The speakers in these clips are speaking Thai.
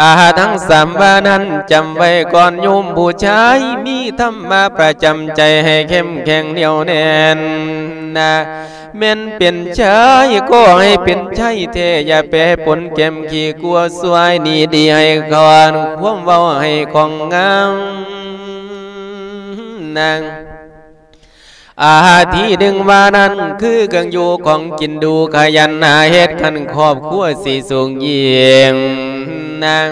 อาหาทั้งสามวานั้นจำไว้ก่อนโยมผู้ชายมีธรรมะประจำใจให้เข้มแข็งเหนียวแน่นนะแม่นเป็นชายก็ให้เป็นชายเทอย่าแปรปนเก็มขี้กลัวสวยนี่ดีให้ก่อนความเว้าให้ของงามนาง อาหาที่ดึงวานั้นคือเครื่องอยู่ของกินดูขยันหาเฮ็ดขันครอบครัวสีสูงเยี่ยงนาง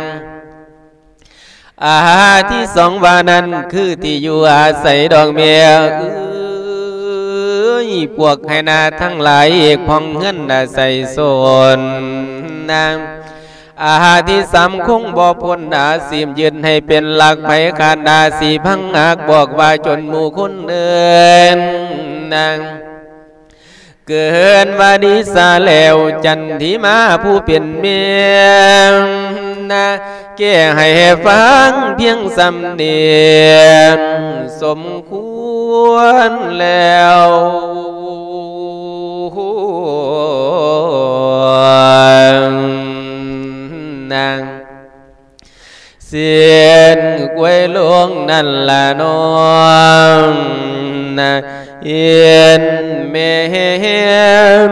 อาหาที่สองวานั้นคือที่อยู่อาศัยดอกเมียเอ้ยพวกให้นาทั้งหลายเอกพองเงินอาศัยโซนนาง อาหาที่สามคงบ่พ้นอาสีมยืนให้เป็นหลักไผขานาสีพังหักบอกว่าจนหมู่คนเดินนางเกินวาดีสาแล้วจันทิมาผู้เป็นเมียงนะแก้ให้ฟังเพียงสำเนียงสมควรแล้วนางเสียนกวยหลวงนั่นละน้อ งนะเอียนเมน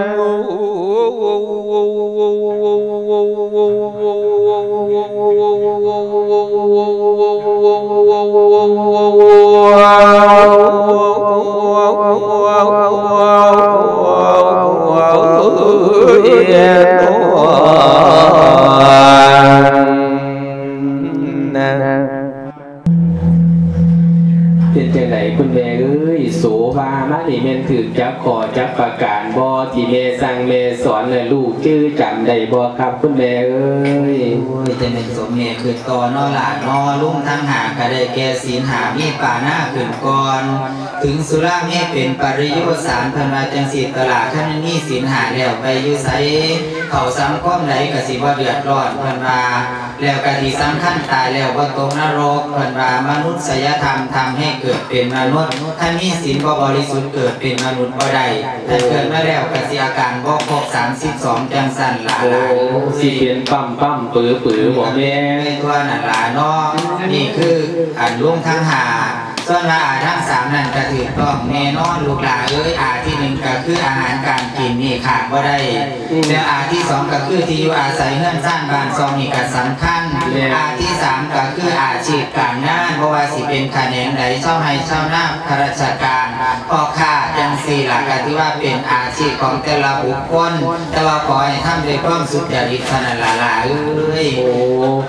ถือจักขอจักประการบ่ที่แม่สั่งแม่สอนเลยลูกชื่อจำได้บ่ครับคุณแม่เอ้ยจะเป็นสมเมคือต่อนอหลานนอลุ่มทั้งหาก็ได้แก่ศีลหามีป่าหน้าขึ้นก่อน ถึงสุราเมเป็นปริโยสารพันราจังสีตลาดขั้นนี้ศีลหาแล้วไปอยู่ไส เขาสังก้มไหนก็สิบ่เดือดร้อนเพันราแล้วก็ที่สำคัญตายแล้วบ่ตกนรกเพันรามนุษยธรรมทำให้เกิดเป็นมนุษย์ถ้ามีศีลบ่บริสุทธิ์เกิดเป็นมนุษย์บ่ได้ถ้าเกิดมาแล้วก็สิอาการบ่ครบ32จังสั่นหลาโอ้หลายสิเป็นปั๊มปั๊มปือปือบ่แม่ไม่ทั่วนั่นล่ะเนาะนี่คืออันลุงทั้งหา ส่วนว่าอาทั้งสามนั่นก็ถือต้องแน่นอนลูกหลานเอ้ยอาที่หนึ่งก็คืออาหารการกินนี่ขาดบ่ได้แล้วอาที่สองก็คือที่อยู่อาศัยเงื่อนสร้างบ้านซองนี่ก็สำคัญอาที่สามก็คืออาชีพการงานเพราะว่าสิเป็นคะแนนใดเช่าให้เช่าหน้าข้าราชการพ่อค้าจังสี่หลักก็ที่ว่าเป็นอาชีพของแต่ละบุคคลแต่ว่าขอให้ทำด้วยความสุจริตเท่านั้นล่ะล่ะเอ้ยโอ้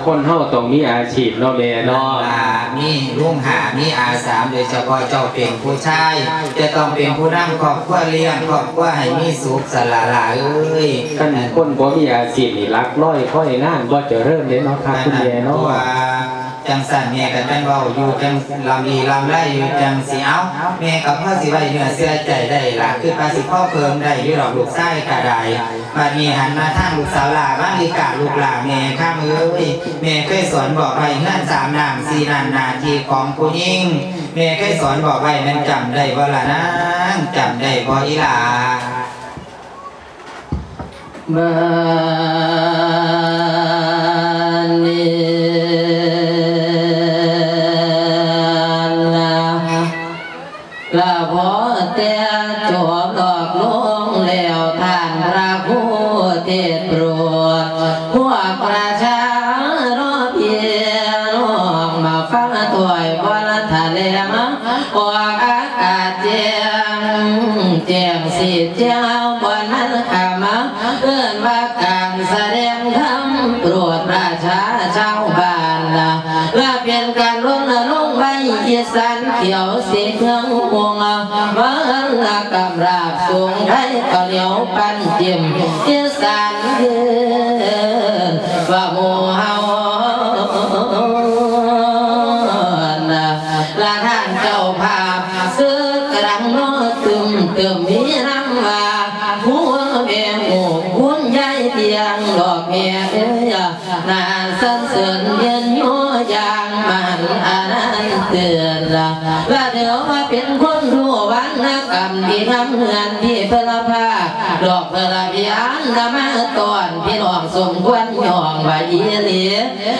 คนเฮาต้องมีอาชีพเนาะแม่เนาะอ่ามีลุงหามีอาสามโดยเฉพาะเจ้าเป็นผู้ชายจะต้องเป็นผู้นำครอบครัวเลี้ยงครอบครัวให้มีสุขสละลาเอ้ยคันคนบ่มีอาชีพนี่รักร้อยค่อยงานบ่เจะเริ่มเด้เนาะครับคุณแม่เนาะว่า จังสันแม่กันจังเว้าอยู่จังลำลีลำไรอยู่จังสิเอาแม่กับพ่อสิไว้เนื้อเสื้อใจได้ละคือปาสิพ่อเพิ่มได้ยู่ดอกลูกไส้กระไดบัดนี้หันมาทางลูกสาวหลาบ้านลีกาลูกหลาแม่ข้ามเอ้ยแม่เคยสอนบอกไว้เงื่อนสามนามสี่นันนาทีของผู้หญิงแม่เคยสอนบอกไว้มันจำได้บ่ล่ะนางจำได้บ่อีหลาม ลาพอแต่จวบดอกลงแล้วท่านพระผู้เทศโปรดพวกประชารอเพียนองมาฟังถวยวันทะเลมังออกอากาศแจ้งแจ้งสิเจ้าบนนั้นขามาเอื้อนว่าการแสดงธรรมโปรดประชาชาวบ้านนะและเป็นการร่ว อีสานเขียวสีเมืองหวงมันละกำราบสูงไทยก็เหนียวปันจิ้มอีสานคืนว่าหมู่เฮานละท่านเจ้าภาพซื้อกระดังโน้ตึมเตึมมีน้ำว่าหัวเมียหมูคุณยายเตียงดอกเมียเอ้ยนาสันเสริญเย็นโย เตือนละละเดี๋ยวมาเป็นคนรู้วันนักกกันที่ทำเงินที่เพลพาดอกเพลพิยานนำมาตอนพี่น้องสมควรยองใบยีหลี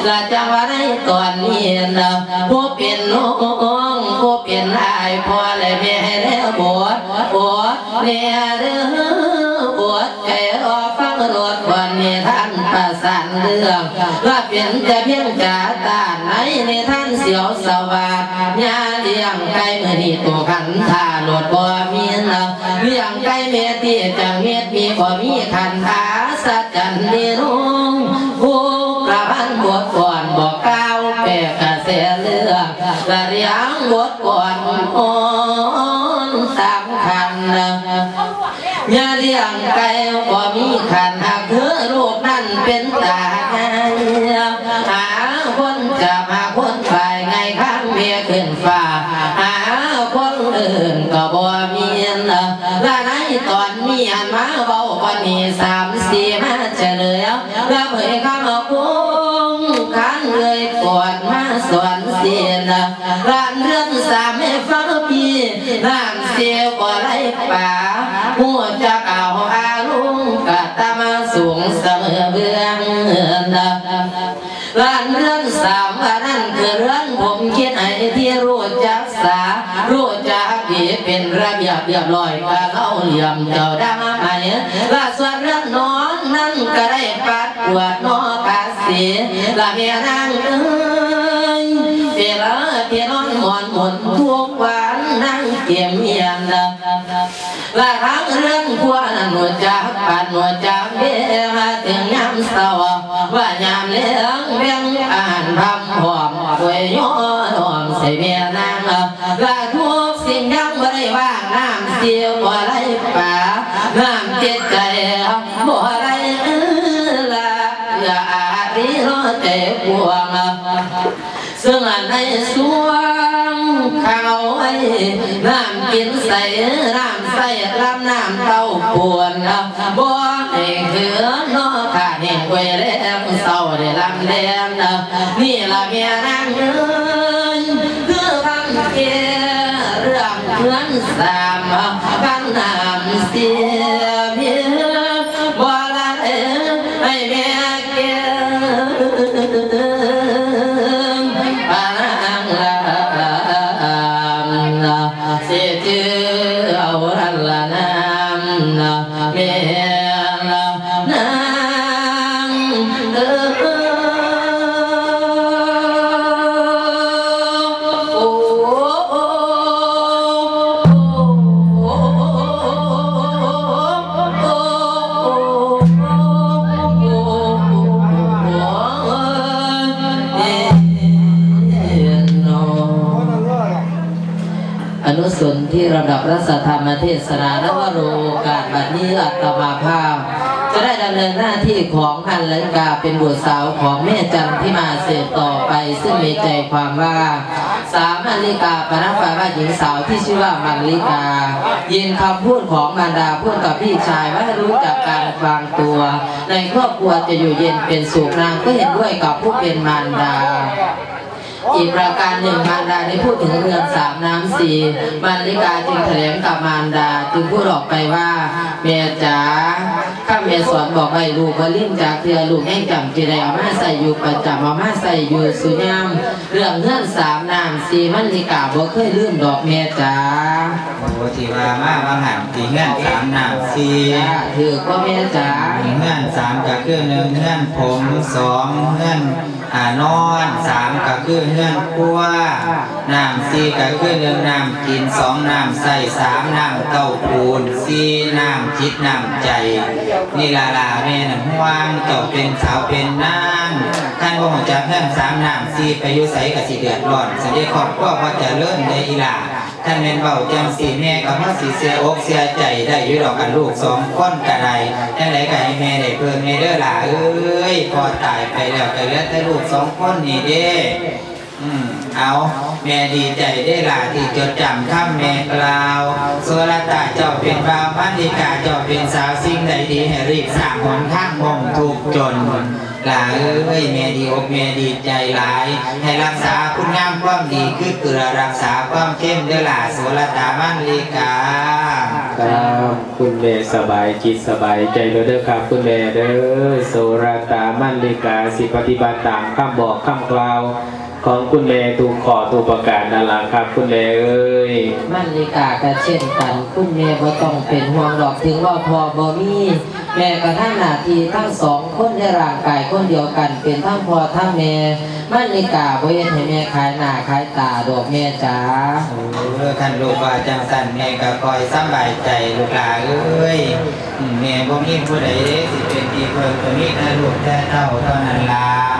ละจังว่าในตอนนี้นะผู้เป็นน้องผู้เป็นอายพอและแม่แล้วบวชบวชเนี่ยเด้อบวชใจรอฟั งรถวันนี้ท่านประสานเรื่องว่าเป็นแต่เพียงจ่าตาในในท่านเสียวสวัสดิ์ยาเลี้ยงไก่เมื่อนี้ตัวขันทาโหลดบ่มีนะเลี้ยงไก่เมตีจังเม็ดมีบ่มีขันอาสัจจันดีลุงผู้กระพันบวชก่อนบอกก้าวแปะกระเสียเลือกกระเรียงบวชก่อนอ่อ ลี้ยงไก่ก็มีขันหากเธอรูปนั้นเป็นตาไงหาคนจะมาคนไปไงข้างเมียขึ้นฟ้าหาคนอื่นก็บ่มีนะและในตอนนี้หันมาเบาวันนี้สามสี่ เป็นระเบียบเรียบร้อยก็เล่าเหลี่ยมเจ้าดำไหมและส่วนรือนน้องนั้นก็ได้ปัดกวดนอกาสีละเมียนางเอ้ยเวลาพี่น้องหมอนหมุนทุกวันนั่งเกี่ยมเมียนนะละทั้งเรื่องพวกนั้นหนูจักปันหนูจักเบี้ยมถึงยามเศร้าว่ายามเลี้ยงเบี้ยงอ่านพำหอมป่วยย้อนหอมใส่เมียนางละาปวนบ่ให้เขือนอขาดเห็นกวยแรงเศร้าได้ลำแดงนี่ละเมียนางเอ้ยคือคำเกียเรื่องเพื่อนสามกันน้ำเสีย เอารันละนามเม นุสนที่ระดับรัศธรรมเทศนานวโรการบัดนี้อัตมาภาพ จะได้ดำเนินหน้าที่ของพันลังกาเป็นบุตรสาวของแม่จันที่มาเสพต่อไป ซึ่งมีใจความว่า สามัลลิกาปนัฟาว่าหญิงสาวที่ชื่อว่ามัลลิกา ยินคำพูดของมารดาพูดกับพี่ชายว่ารู้จักการวางตัว ในครอบครัวจะอยู่เย็นเป็นสุขนางก็เห็นด้วยกับผู้เป็นมารดา อีกประการหนึ่งมารดาได้พูดถึงเรือนสามน้ำสี่มาริกาจึงแถลงกับมารดาจึงพูดออกไปว่าแม่จ๋าข้าแม่สอนบอกไว้ลูกว่าลิ้นจากเทือลูกแห่งจำจีได้เอามาใส่อยู่ประจำเอามาใส่อยู่สุยามเรื่องเรือนสามน้ำสี่มารลิกาบ่เคยลืมดอกแม่จ๋าโอ้ที่ว่ามาบางหันที่เงื่อนสามน้ำ สี่จ้าถือก็แม่จ๋าเงื่อนสามก็คือหนึ่งเงื่อนผมสองเงื่อนอ่านอนสามก็คือเงื่อนครัวน้ำสี่ก็คือหนึ่งน้ำกินสองน้ำใส่สามน้ำเต้าปูนสี่น้ำจิตน้ำใจนี่ลาลาแม่น่ะห่วงเจ้าเป็นสาวเป็นนางท่านบ่ฮู้จักเงื่อนสามน้ำสี่ไปอยู่ไสก็สิเดือดร้อนสิได้ครอบครัวพอเจะเลิ่นได้อีหล่า ท่านแม่นเบาจังสีแม่ก็มาสีเสียอกเสียใจได้อยู่ดอกกันลูกสองคนก็ได้จังไดก็ให้แม่ได้เพิ่มในเด้อล่ะเอ้ยพอตายไปแล้วก็เหลือแต่ลูกสองคนนี่เด้อืมเอาแม่ดีใจได้ล่ะที่จดจำคำแม่กล่าวโซลตาเจ้าเป็นบ่าวมันดิกาเจ้าเป็นสาวสิ่งใดดีให้รีบสร้างหนข้างมงถูกจน ลาเอ้ยแม่ดีอกแม่ดีใจหลาย ให้รักษาคุณงามความดีคือเกลือรักษาความเข้มเด้อล่ะโสรตามันลีกาครับคุณแม่สบายจิตสบายใจเด้อครับคุณแม่เด้อโสรตามั่นลิกาสิปฏิบัติตามคำบอกคำกล่าว ของคุณแม่ถูกขอถูกประกาศนั่นล่ะครับ คุณแม่เอ้ยมันลิกาก็เช่นกัน คุณแม่บ่ต้องเป็นห่วงหรอกถึงว่าพอบ่มีแม่ก็ทั้งหน้าที่ทั้งสองคนในร่างกายคนเดียวกัน เป็นทั้งพ่อทั้งแม่มันลิกาบ่เฮ็ดให้แม่ขายหน้าขายตาดอกแม่จ๋าเออท่านลูกว่าจังสันแม่ก็คอยสำบายใจลูกหลาเอ้ยอืมแม่บ่มีผู้ใดสิเป็นที่เพิ่มตัวนี้แต่ลูกแต่เท่าเท่านั้นล่ะ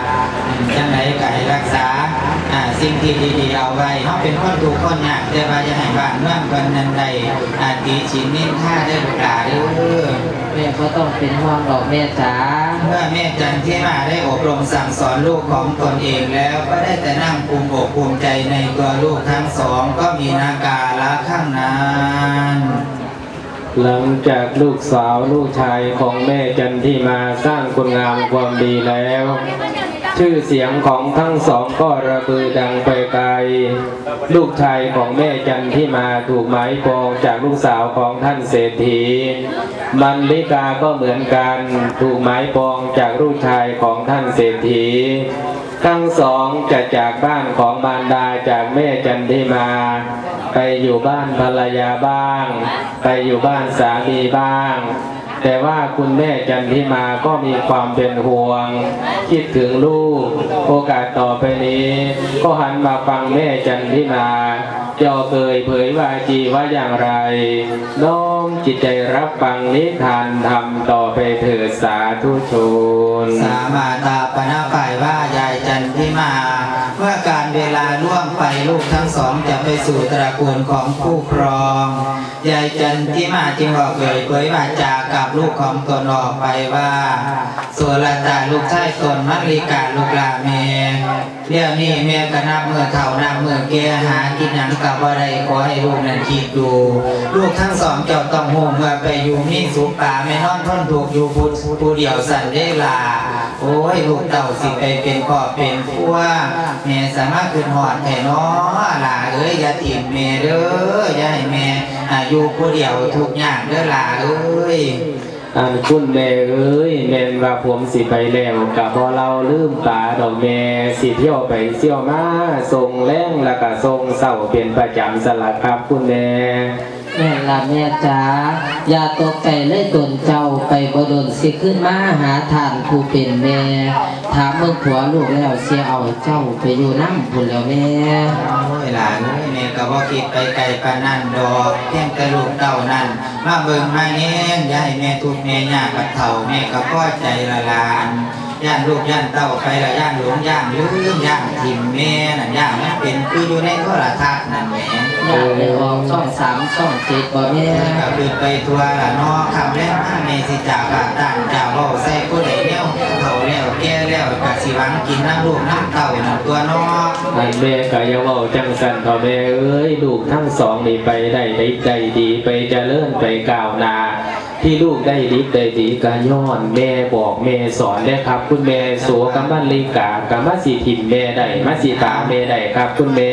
อืม จังไหนก็ให้รักษาอ่าสิ่งที่ดีๆเอาไว้เฮาเป็นคนถูกข์คนยากแต่ว่าจะให้บ้านเมืองเพิ่นนั้นได้อาติชินนินท่าได้ลูกหลาเด้อแม่บ่ต้องเป็นห่วงดอกแม่จ๋าเมื่อแม่จันที่มาได้อบรมสั่งสอนลูกของตนเองแล้วก็ได้แต่นั่งภูมิอกภูมิใจในตัวลูกทั้งสองก็มีนาการละข้างนานหลังจากลูกสาวลูกชายของแม่จันที่มาสร้างคุณงามความดีแล้ว ชื่อเสียงของทั้งสองก็ระบือดังไปไกล ลูกชายของแม่จันที่มาถูกหมายปองจากลูกสาวของท่านเศรษฐี มันลิกาก็เหมือนกันถูกหมายปองจากลูกชายของท่านเศรษฐี ทั้งสองจะจากบ้านของมารดาจากแม่จันทิมา ไปอยู่บ้านภรรยาบ้าง ไปอยู่บ้านสามีบ้าง แต่ว่าคุณแม่จันทิมาก็มีความเป็นห่วง คิดถึงลูก โอกาสต่อไปนี้ ก็หันมาฟังแม่จันทิมาเจ้าเคยเผยวาจีว่าอย่างไร น้อมจิตใจรับฟังนิทานธรรมต่อไปเถิดสาธุชน สามาตาปนาฝ่ายว่ายายจันทิมาเมื่อการเวลาล่วงไปลูกทั้งสองจะไปสู่ตระกูลของผู้ครองยายจันทิมาจึงบอกเลยเผยวาจากับลูกของตนออกไปว่าส่วนละตาลูกชายตนมัลิกาลูกหลาแม่เดี๋ยวนี้แม่ก็นับเมื่อเท่านับเมื่อแกหากินหนังกับอะไรขอให้ลูกนั้นคิดดู ลูกทั้งสองเจ้าต้องโฮมเมื่อไปอยู่มีสุป่าไม่นอนท่อนถูกอยู่ผู้ผู้เดียวสั่นได้ลาโอ้ยลูกเต่าสิไปเป็นขอบเป็นพัวแม่สามารถขึ้นหอดแผ่น้อลาเอ้ยอย่าถิ่มแม่เด้ออย่าให้แม่อาอยุผู้เดียวทุกอย่างเด้อล่ะเอ้ยอันคุณแม่เอ้ยแม่นว่าผมสิไปแล้วกับพอเราลืมตาดอกแม่สิเที่ยวไปเที่ยวมาส่งแรงแล้วก็ส่งเศร้าเป็นประจำสลัดครับคุณแม่ แม่ละแม่จ๋าอย่าตกใจเลยตนเจ้าไปบดนสิขึ้นมาหาทานผู้เป็นแม่ ถามเมื่อผัวลูกแล้วเสียเอาเจ้าไปอยู่น้ำพุ่นแล้วแม่โอ้ยหลานแม่ก็บ่คิดไปไกลปานนั้นดอกเพียงแต่ลูกเต่านั้นมาเบิ่งมาแย่งยาให้แม่ทุกแม่ยากกับเฒ่าแม่ก็พอใจละลาน ย่านลูกย่านเต่าไปละย่านหลวงย่านลืมย่านทิมแม่นั่นย่านมันเป็นคืออยู่ในโทรทัศน์นั่นแหละอยากไปออกช่องสามช่องเจ็ดบ่แม่ก็คือไปทัวร์ละนาะคำแรกมาเมสิจากบาต่างจากเว้าใส่ผู้ใดแล้วเฒ่าแล้วแก่แล้วก็สิหวังกินน้ำลูกน้ำเต่านั่นตัวนาะให้แม่ก็อย่าเว้าจังสันต่อแม่เอ้ยลูกทั้งสองนี่ไปได้ได้ได้ดีไปเจริญไปก้าวหน้า ที่ลูกได้ดีได้ดีก็ย้อน แม่บอกแม่สอนได้ครับ คุณแม่โสกัมมันลิกากัมมสิทิมแม่ได้มาสีตาแม่ได้ครับ คุณแม่